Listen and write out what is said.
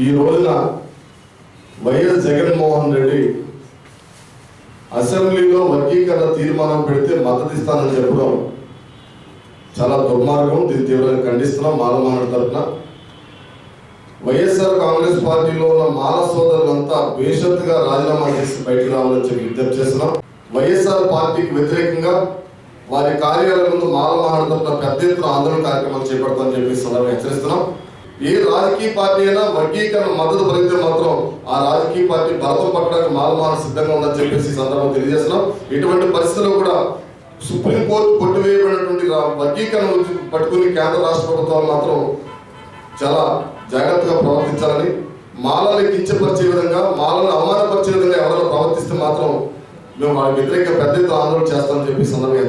ఈ రోజున వైఎస్ జగన్మోహన్ రెడ్డి అసెంబ్లీలో వర్గీకరణ తీర్మానం పెడితే మద్దతు ఇస్తానని చెప్పడం చాలా దుర్మార్గం. దీన్ని తీవ్రంగా ఖండిస్తున్నాం. మాలమాన తరఫున వైఎస్ఆర్ కాంగ్రెస్ పార్టీలో ఉన్న మాల సోదరులంతా బేషత్తుగా రాజీనామా చేసి బయటకు రావాలని చెప్పి విజ్ఞప్తి చేస్తున్నాం. వైఎస్ఆర్ పార్టీకి వ్యతిరేకంగా వారి కార్యాలయం ముందు మాల మహానతరపున పెద్ద ఎత్తున ఆందోళన కార్యక్రమాలు చేపడతామని చెప్పి సందర్భంగా హెచ్చరిస్తున్నాం. ఏ రాజకీయ పార్టీ అయినా వర్గీకరణ మద్దతు పలికితే మాత్రం ఆ రాజకీయ పార్టీ బలతం పట్టడానికి మాలమాన సిద్ధంగా ఉందని చెప్పేసి ఈ సందర్భంగా తెలియజేస్తున్నాం. ఇటువంటి పరిస్థితుల్లో కూడా సుప్రీంకోర్టు కొట్టివేయబడినటువంటి వర్గీకరణ పట్టుకుని కేంద్ర రాష్ట్ర ప్రభుత్వాలు మాత్రం చాలా జాగ్రత్తగా ప్రవర్తించాలని మాలని కించపరిచే విధంగా మాలను అవమానపరిచే విధంగా ఎవరైనా ప్రవర్తిస్తే మాత్రం మేము వాళ్ళకి వ్యతిరేక పెద్ద ఆందోళన చేస్తామని చెప్పి సందర్భంగా